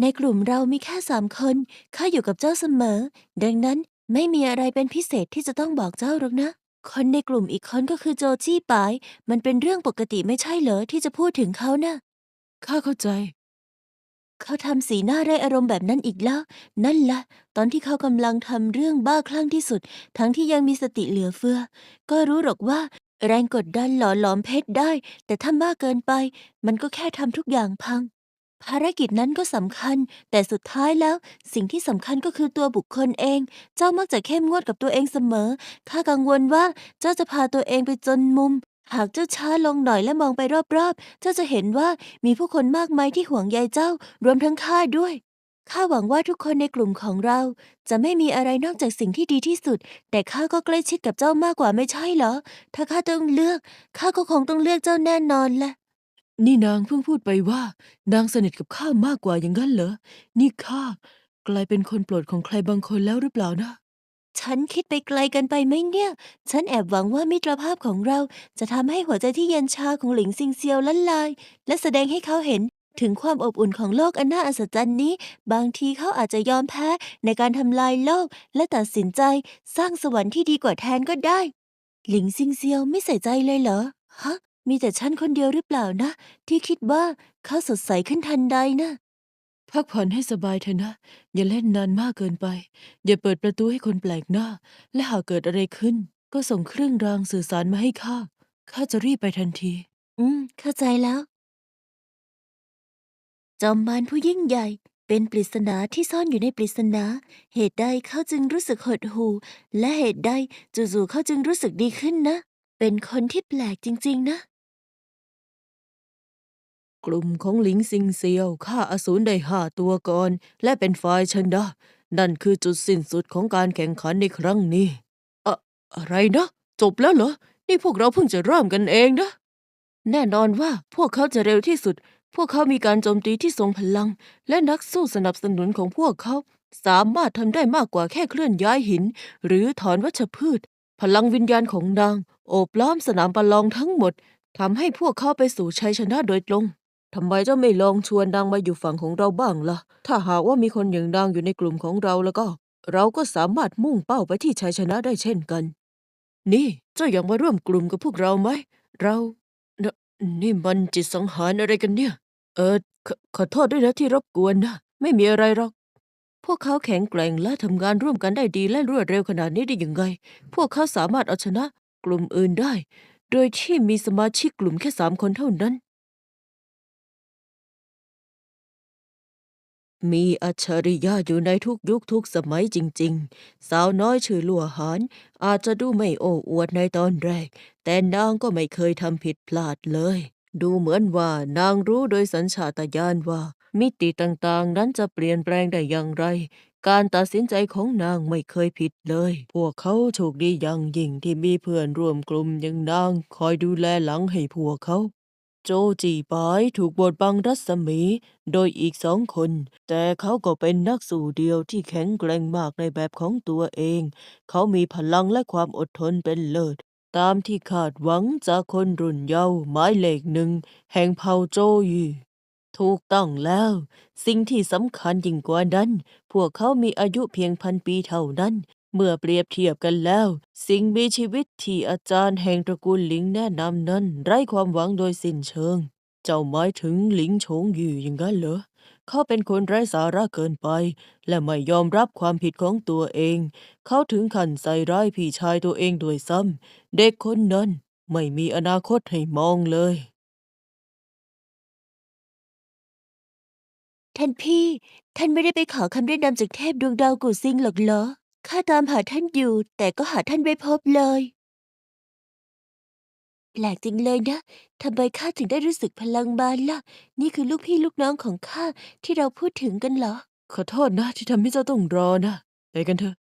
ในกลุ่มเรามีแค่สามคนข้าอยู่กับเจ้าเสมอ ดังนั้นไม่มีอะไรเป็นพิเศษที่จะต้องบอกเจ้าหรอกนะ คนในกลุ่มอีกคนก็คือโจจี้ปาย มันเป็นเรื่องปกติไม่ใช่เหรอที่จะพูดถึงเขานะ่ะข้าเข้าใจ เขาทำสีหน้าไร้อารมณ์แบบนั้นอีกแล้ว นั่นละตอนที่เขากำลังทำเรื่องบ้าคลั่งที่สุด ทั้งที่ยังมีสติเหลือเฟือ ก็รู้หรอกว่า แรงกดดันหล่อหลอมเพชรได้ แต่ถ้ามากเกินไป มันก็แค่ทำทุกอย่างพัง ภารกิจนั้นก็สำคัญ แต่สุดท้ายแล้ว สิ่งที่สำคัญก็คือตัวบุคคลเอง เจ้ามักจะเข้มงวดกับตัวเองเสมอ ข้ากังวลว่าเจ้าจะพาตัวเองไปจนมุม หากเจ้าช้าลงหน่อยและมองไปรอบๆ เจ้าจะเห็นว่ามีผู้คนมากมายที่ห่วงใยเจ้า รวมทั้งข้าด้วย ข้าหวังว่าทุกคนในกลุ่มของเรา จะไม่มีอะไรนอกจากสิ่งที่ดีที่สุด แต่ข้าก็ใกล้ชิดกับเจ้ามากกว่าไม่ใช่เหรอ ถ้าข้าต้องเลือก ข้าก็คงต้องเลือกเจ้าแน่นอนแหละ นี่นางเพิ่งพูดไปว่า นางสนิทกับข้ามากกว่าอย่างนั้นเหรอ นี่ข้ากลายเป็นคนโปรดของใครบางคนแล้วหรือเปล่านะ ฉันคิดไปไกลกันไปไหมเนี่ย ฉันแอบหวังว่ามิตรภาพของเราจะทำให้หัวใจที่เย็นชาของหลิงซิงเซียวละลาย และแสดงให้เขาเห็นถึงความอบอุ่นของโลกอันน่าอัศจรรย์นี้ บางทีเขาอาจจะยอมแพ้ในการทำลายโลก และตัดสินใจสร้างสวรรค์ที่ดีกว่าแทนก็ได้ หลิงซิงเซียวไม่ใส่ใจเลยเหรอ ฮะ มีแต่ฉันคนเดียวหรือเปล่านะ ที่คิดว่าเขาสดใสขึ้นทันใดนะพักผ่อนให้สบายเถอะนะ อย่าเล่นนานมากเกินไป อย่าเปิดประตูให้คนแปลกหน้า และหากเกิดอะไรขึ้น ก็ส่งเครื่องรางสื่อสารมาให้ข้าข้าจะรีบไปทันที อืม เข้าใจแล้ว จอมมารผู้ยิ่งใหญ่ เป็นปริศนาที่ซ่อนอยู่ในปริศนา เหตุใดเขาจึงรู้สึกหดหู่และเหตุใดจู่ๆเขาจึงรู้สึกดีขึ้นนะ เป็นคนที่แปลกจริง ๆ นะ กลุ่มของหลิงซิงเซียวฆ่าอสูรได้ห้าตัวก่อน และเป็นฝ่ายชนะนั่นคือจุดสิ้นสุดของการแข่งขันในครั้งนี้ อะอะไรนะ จบแล้วเหรอ นี่พวกเราเพิ่งจะเริ่มกันเองนะ แน่นอนว่าพวกเขาจะเร็วที่สุด พวกเขามีการโจมตีที่ทรงพลัง และนักสู้สนับสนุนของพวกเขา สามารถทำได้มากกว่าแค่เคลื่อนย้ายหิน หรือถอนวัชพืช พลังวิญญาณของนาง โอบล้อมสนามประลองทั้งหมดทำให้พวกเขาไปสู่ชัยชนะโดยตรง ทำไมเจ้าไม่ลองชวนนางมาอยู่ฝั่งของเราบ้างล่ะ ถ้าหากว่ามีคนอย่างนางอยู่ในกลุ่มของเราแล้วก็ เราก็สามารถมุ่งเป้าไปที่ชัยชนะได้เช่นกัน นี่เจ้าอยากมาร่วมกลุ่มกับพวกเราไหม เรานนี่มันจิตสังหารอะไรกันเนี่ย เออขขอโทษด้วยนะที่รบกวนนะ ไม่มีอะไรหรอก พวกเขาแข็งแกร่งและทำงานร่วมกันได้ดีและรวดเร็วขนาดนี้ได้ยังไง พวกเขาสามารถเอาชนะกลุ่มอื่นได้ โดยที่มีสมาชิกกลุ่มแค่สามคนเท่านั้น มีอัจฉริยะอยู่ในทุกยุคทุกสมัยจริง ๆ สาวน้อยชื่อลัวหานอาจจะดูไม่โอ้อวดในตอนแรก แต่นางก็ไม่เคยทำผิดพลาดเลย ดูเหมือนว่านางรู้โดยสัญชาตญาณว่า มิติต่างๆ นั้นจะเปลี่ยนแปลงได้อย่างไร การตัดสินใจของนางไม่เคยผิดเลย พวกเขาโชคดีอย่างยิ่งที่มีเพื่อนร่วมกลุ่มอย่างนางคอยดูแลหลังให้พวกเขา โจจีปายถูกบดบังรัศมี โดยอีกสองคน แต่เขาก็เป็นนักสู้เดียวที่แข็งแกร่งมากในแบบของตัวเอง เขามีพลังและความอดทนเป็นเลิศ ตามที่คาดหวังจากคนรุ่นเยาว์หมายเลขหนึ่ง แห่งเผ่าโจยีถูกต้องแล้ว สิ่งที่สำคัญยิ่งกว่านั้น พวกเขามีอายุเพียงพันปีเท่านั้น เมื่อเปรียบเทียบกันแล้ว สิ่งมีชีวิตที่อาจารย์แห่งตระกูลหลิงแนะนำนั้น ไร้ความหวังโดยสิ้นเชิง เจ้าหมายถึงหลิงโฉงอยู่อย่างนั้นเหรอ เขาเป็นคนไร้สาระเกินไป และไม่ยอมรับความผิดของตัวเอง เขาถึงขั้นใส่ร้ายพี่ชายตัวเองโดยซ้ำเด็กคนนั้นไม่มีอนาคตให้มองเลย ท่านพี่ ท่านไม่ได้ไปขอคำแนะนำจากเทพดวงดาวกูซิงหรอกเหรอ ข้าตามหาท่านอยู่ แต่ก็หาท่านไม่พบเลย แปลกจริงเลยนะทำไมข้าถึงได้รู้สึกพลังบานล่ะ นี่คือลูกพี่ลูกน้องของข้าที่เราพูดถึงกันเหรอ ขอโทษนะที่ทำให้เจ้าต้องรอนะ ไปกันเถอะ